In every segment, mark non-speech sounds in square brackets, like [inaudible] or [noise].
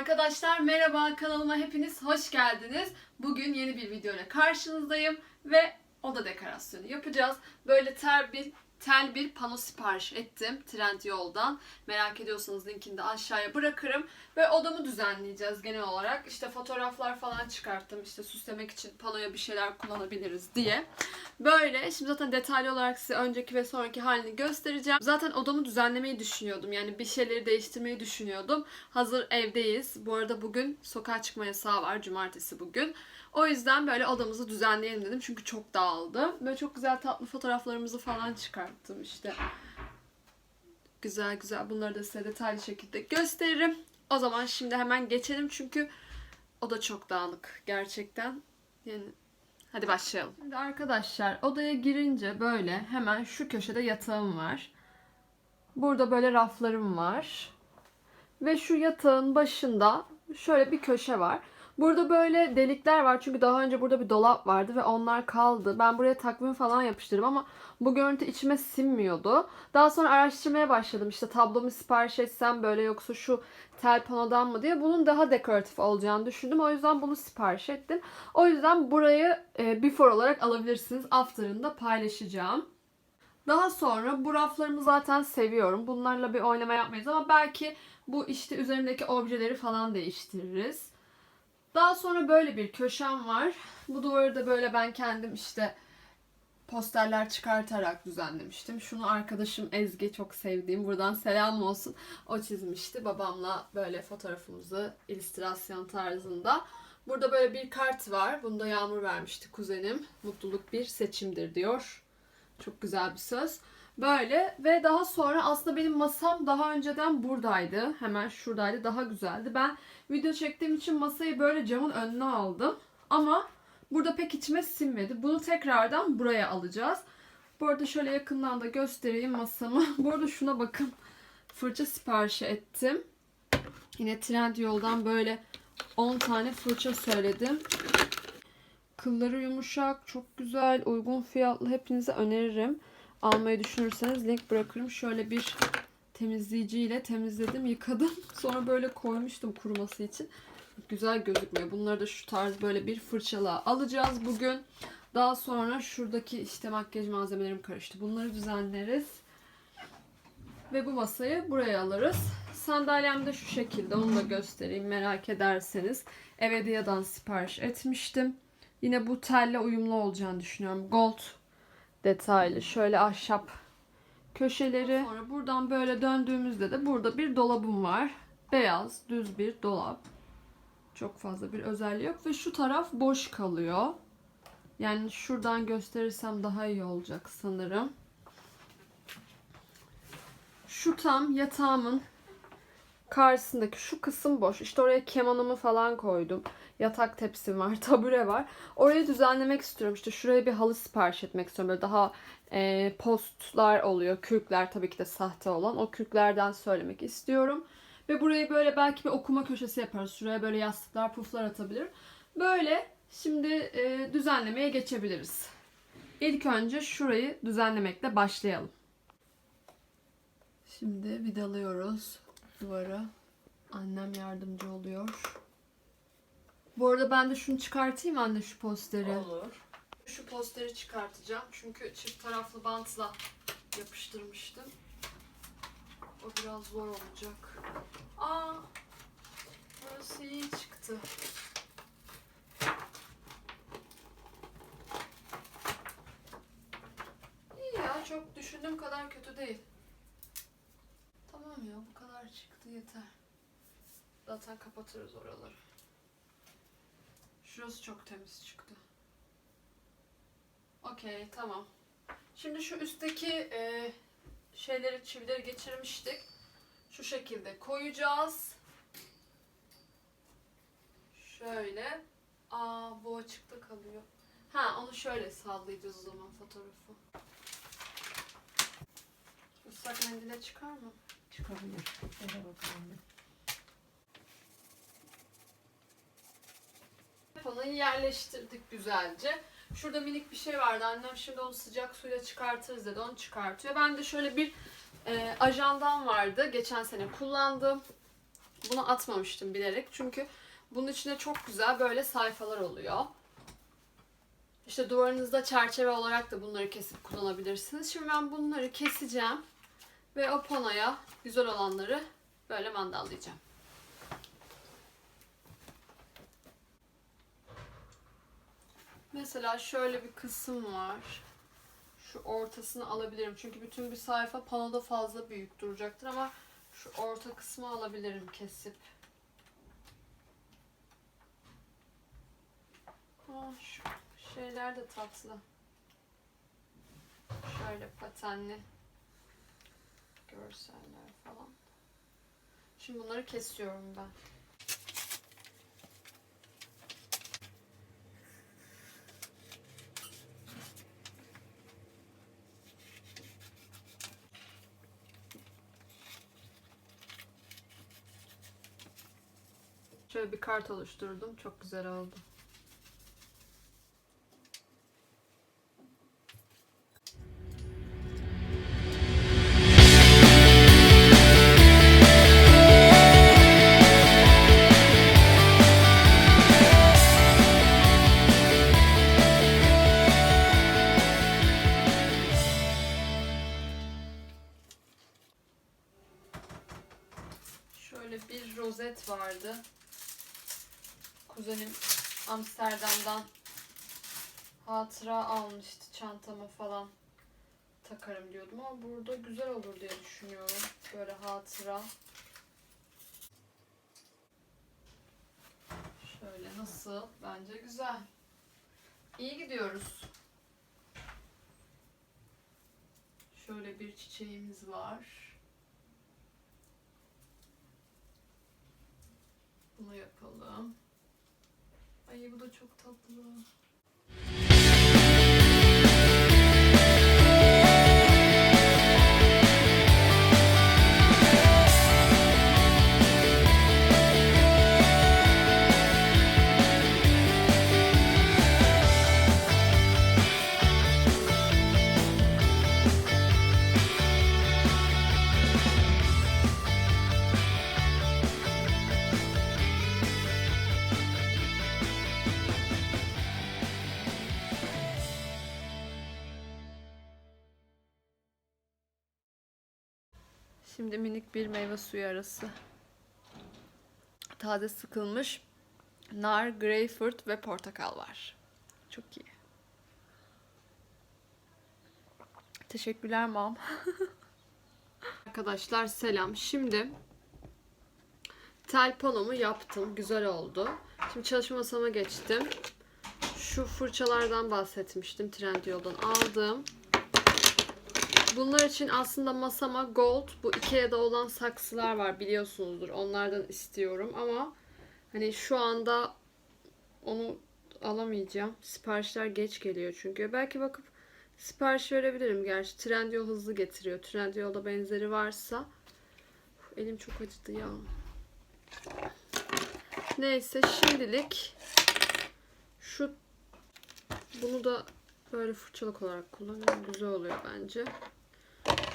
Arkadaşlar merhaba kanalıma hepiniz hoş geldiniz. Bugün yeni bir video karşınızdayım ve oda dekorasyonu yapacağız. Böyle tel bir tel bir pano sipariş ettim Trendyol'dan. Merak ediyorsanız linkini de aşağıya bırakırım. Ve odamı düzenleyeceğiz genel olarak. İşte fotoğraflar falan çıkarttım. İşte süslemek için panoya bir şeyler kullanabiliriz diye. Böyle şimdi zaten detaylı olarak size önceki ve sonraki halini göstereceğim. Zaten odamı düzenlemeyi düşünüyordum. Yani bir şeyleri değiştirmeyi düşünüyordum. Hazır evdeyiz. Bu arada bugün sokağa çıkma yasağı var. Cumartesi bugün. O yüzden böyle odamızı düzenleyelim dedim. Çünkü çok dağıldı. Böyle çok güzel tatlı fotoğraflarımızı falan çıkarttım işte. Güzel güzel. Bunları da size detaylı şekilde gösteririm. O zaman şimdi hemen geçelim çünkü o da çok dağınık gerçekten. Yani hadi başlayalım. Şimdi arkadaşlar odaya girince böyle hemen şu köşede yatağım var. Burada böyle raflarım var. Ve şu yatağın başında şöyle bir köşe var. Burada böyle delikler var çünkü daha önce burada bir dolap vardı ve onlar kaldı. Ben buraya takvim falan yapıştırdım ama bu görüntü içime sinmiyordu. Daha sonra araştırmaya başladım işte tablomu sipariş etsem böyle yoksa şu tel panodan mı diye. Bunun daha dekoratif olacağını düşündüm. O yüzden bunu sipariş ettim. O yüzden burayı e, before olarak alabilirsiniz. After'ında paylaşacağım. Daha sonra bu raflarımı zaten seviyorum. Bunlarla bir oynama yapmayız ama belki bu işte üzerindeki objeleri falan değiştiririz. Daha sonra böyle bir köşem var. Bu duvarı da böyle ben kendim işte posterler çıkartarak düzenlemiştim. Şunu arkadaşım Ezgi çok sevdiğim buradan selam olsun. O çizmişti. Babamla böyle fotoğrafımızı illüstrasyon tarzında. Burada böyle bir kart var. Bunda Yağmur vermişti kuzenim. Mutluluk bir seçimdir diyor. Çok güzel bir söz. Böyle ve daha sonra aslında benim masam daha önceden buradaydı. Hemen şuradaydı. Daha güzeldi. Ben video çektiğim için masayı böyle camın önüne aldım. Ama burada pek içime sinmedi. Bunu tekrardan buraya alacağız. Bu arada şöyle yakından da göstereyim masamı. [laughs] Bu arada şuna bakın. Fırça siparişi ettim. Yine Trendyol'dan böyle 10 tane fırça söyledim. Kılları yumuşak, çok güzel, uygun fiyatlı hepinize öneririm. Almayı düşünürseniz link bırakırım. Şöyle bir temizleyiciyle temizledim, yıkadım. [laughs] Sonra böyle koymuştum kuruması için. Güzel gözükmüyor. Bunları da şu tarz böyle bir fırçala alacağız bugün. Daha sonra şuradaki işte makyaj malzemelerim karıştı. Bunları düzenleriz. Ve bu masayı buraya alırız. Sandalyem de şu şekilde. Onu da göstereyim merak ederseniz. Evedia'dan sipariş etmiştim. Yine bu telle uyumlu olacağını düşünüyorum. Gold detaylı. Şöyle ahşap köşeleri. Sonra buradan böyle döndüğümüzde de burada bir dolabım var. Beyaz, düz bir dolap. Çok fazla bir özelliği yok ve şu taraf boş kalıyor. Yani şuradan gösterirsem daha iyi olacak sanırım. Şu tam yatağımın karşısındaki şu kısım boş. İşte oraya kemanımı falan koydum. Yatak tepsim var, [laughs] tabure var. Orayı düzenlemek istiyorum. İşte şuraya bir halı sipariş etmek istiyorum. Böyle daha e, postlar oluyor. Kürkler tabii ki de sahte olan. O kürklerden söylemek istiyorum. Ve burayı böyle belki bir okuma köşesi yaparız. Şuraya böyle yastıklar, puflar atabilirim. Böyle şimdi e, düzenlemeye geçebiliriz. İlk önce şurayı düzenlemekle başlayalım. Şimdi vidalıyoruz duvara. Annem yardımcı oluyor. Bu arada ben de şunu çıkartayım anne şu posteri. Olur. Şu posteri çıkartacağım. Çünkü çift taraflı bantla yapıştırmıştım. O biraz zor olacak. Aa! Burası iyi çıktı. İyi ya çok düşündüğüm kadar kötü değil. Bu kadar çıktı yeter. Zaten kapatırız oraları. Şurası çok temiz çıktı. Okey tamam. Şimdi şu üstteki e, şeyleri çivileri geçirmiştik. Şu şekilde koyacağız. Şöyle. Aa bu açıkta kalıyor. Ha onu şöyle sallayacağız o zaman fotoğrafı. Islak mendile çıkar mı? Çıkabilir. Şöyle bakalım. Panoyu yerleştirdik güzelce. Şurada minik bir şey vardı. Annem şimdi onu sıcak suyla çıkartırız dedi. Onu çıkartıyor. Ben de şöyle bir e, ajandan vardı. Geçen sene kullandım. Bunu atmamıştım bilerek. Çünkü bunun içinde çok güzel böyle sayfalar oluyor. İşte duvarınızda çerçeve olarak da bunları kesip kullanabilirsiniz. Şimdi ben bunları keseceğim. Ve o panoya güzel olanları böyle mandallayacağım. Mesela şöyle bir kısım var. Şu ortasını alabilirim. Çünkü bütün bir sayfa panoda fazla büyük duracaktır ama şu orta kısmı alabilirim kesip. Aa, şu şeyler de tatlı. Şöyle patenli görseller falan. Şimdi bunları kesiyorum ben. Şöyle bir kart oluşturdum. Çok güzel oldu. Kuzenim Amsterdam'dan hatıra almıştı çantama falan takarım diyordum ama burada güzel olur diye düşünüyorum. Böyle hatıra. Şöyle nasıl? Bence güzel. İyi gidiyoruz. Şöyle bir çiçeğimiz var. Bunu yapalım. Ay bu da çok tatlı. Şimdi minik bir meyve suyu arası. Taze sıkılmış nar, greyfurt ve portakal var. Çok iyi. Teşekkürler mam. [laughs] Arkadaşlar selam. Şimdi tel panomu yaptım. Güzel oldu. Şimdi çalışma masama geçtim. Şu fırçalardan bahsetmiştim. Trendyol'dan aldım. Bunlar için aslında masama gold bu Ikea'da olan saksılar var biliyorsunuzdur. Onlardan istiyorum ama hani şu anda onu alamayacağım. Siparişler geç geliyor çünkü. Belki bakıp sipariş verebilirim gerçi. Trendyol hızlı getiriyor. Trendyol'da benzeri varsa. Uf, elim çok acıdı ya. Neyse şimdilik şu bunu da böyle fırçalık olarak kullanıyorum. Güzel oluyor bence.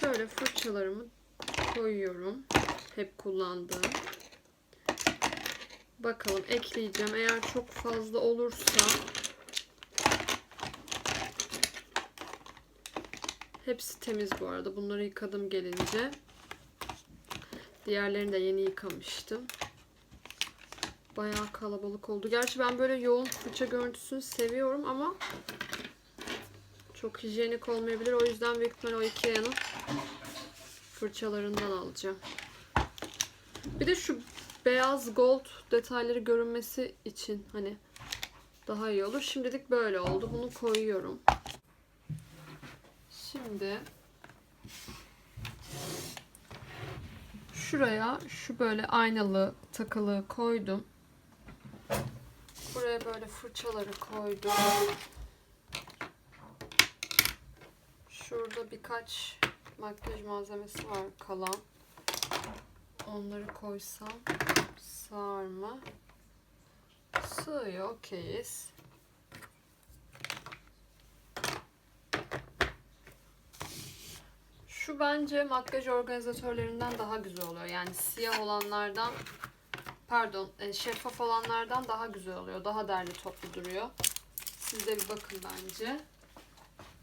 Şöyle fırçalarımı koyuyorum. Hep kullandığım. Bakalım ekleyeceğim. Eğer çok fazla olursa Hepsi temiz bu arada. Bunları yıkadım gelince. Diğerlerini de yeni yıkamıştım. Bayağı kalabalık oldu. Gerçi ben böyle yoğun fırça görüntüsünü seviyorum ama çok hijyenik olmayabilir. O yüzden büyük ihtimalle o Ikea'nın fırçalarından alacağım. Bir de şu beyaz gold detayları görünmesi için hani daha iyi olur. Şimdilik böyle oldu. Bunu koyuyorum. Şimdi şuraya şu böyle aynalı takılı koydum. Buraya böyle fırçaları koydum. Şurada birkaç makyaj malzemesi var kalan. Onları koysam sığar mı? Sığıyor, okeyiz. Şu bence makyaj organizatörlerinden daha güzel oluyor. Yani siyah olanlardan pardon e, şeffaf olanlardan daha güzel oluyor. Daha derli toplu duruyor. Siz de bir bakın bence.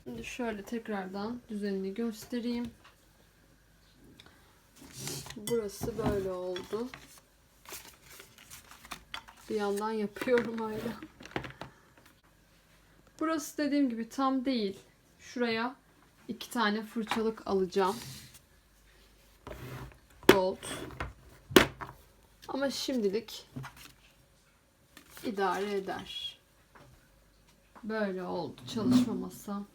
Şimdi şöyle tekrardan düzenini göstereyim. Burası böyle oldu. Bir yandan yapıyorum hala. Burası dediğim gibi tam değil. Şuraya iki tane fırçalık alacağım. Gold. Ama şimdilik idare eder. Böyle oldu çalışma masam.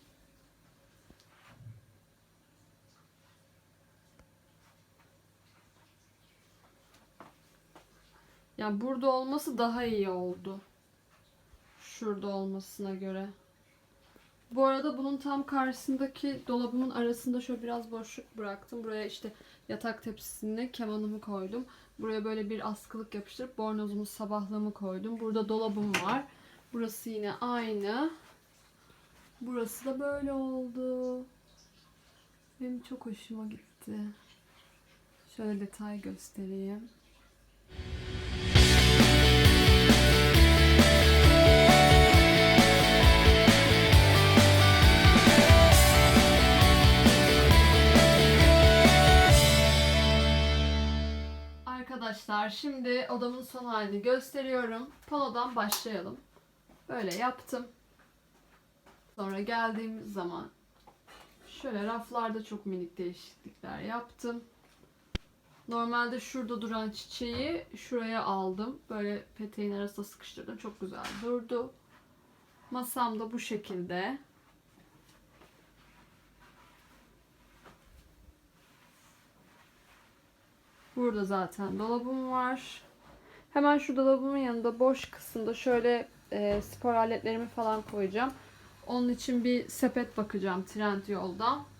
Ya burada olması daha iyi oldu. Şurada olmasına göre. Bu arada bunun tam karşısındaki dolabımın arasında şöyle biraz boşluk bıraktım. Buraya işte yatak tepsisini, kemanımı koydum. Buraya böyle bir askılık yapıştırıp bornozumu, sabahlığımı koydum. Burada dolabım var. Burası yine aynı. Burası da böyle oldu. Benim çok hoşuma gitti. Şöyle detay göstereyim. Arkadaşlar şimdi odamın son halini gösteriyorum. Panodan başlayalım. Böyle yaptım. Sonra geldiğimiz zaman şöyle raflarda çok minik değişiklikler yaptım. Normalde şurada duran çiçeği şuraya aldım. Böyle peteğin arasına sıkıştırdım. Çok güzel durdu. Masam da bu şekilde. Burada zaten dolabım var. Hemen şu dolabımın yanında boş kısımda şöyle e, spor aletlerimi falan koyacağım. Onun için bir sepet bakacağım Trendyol'dan. Böyle.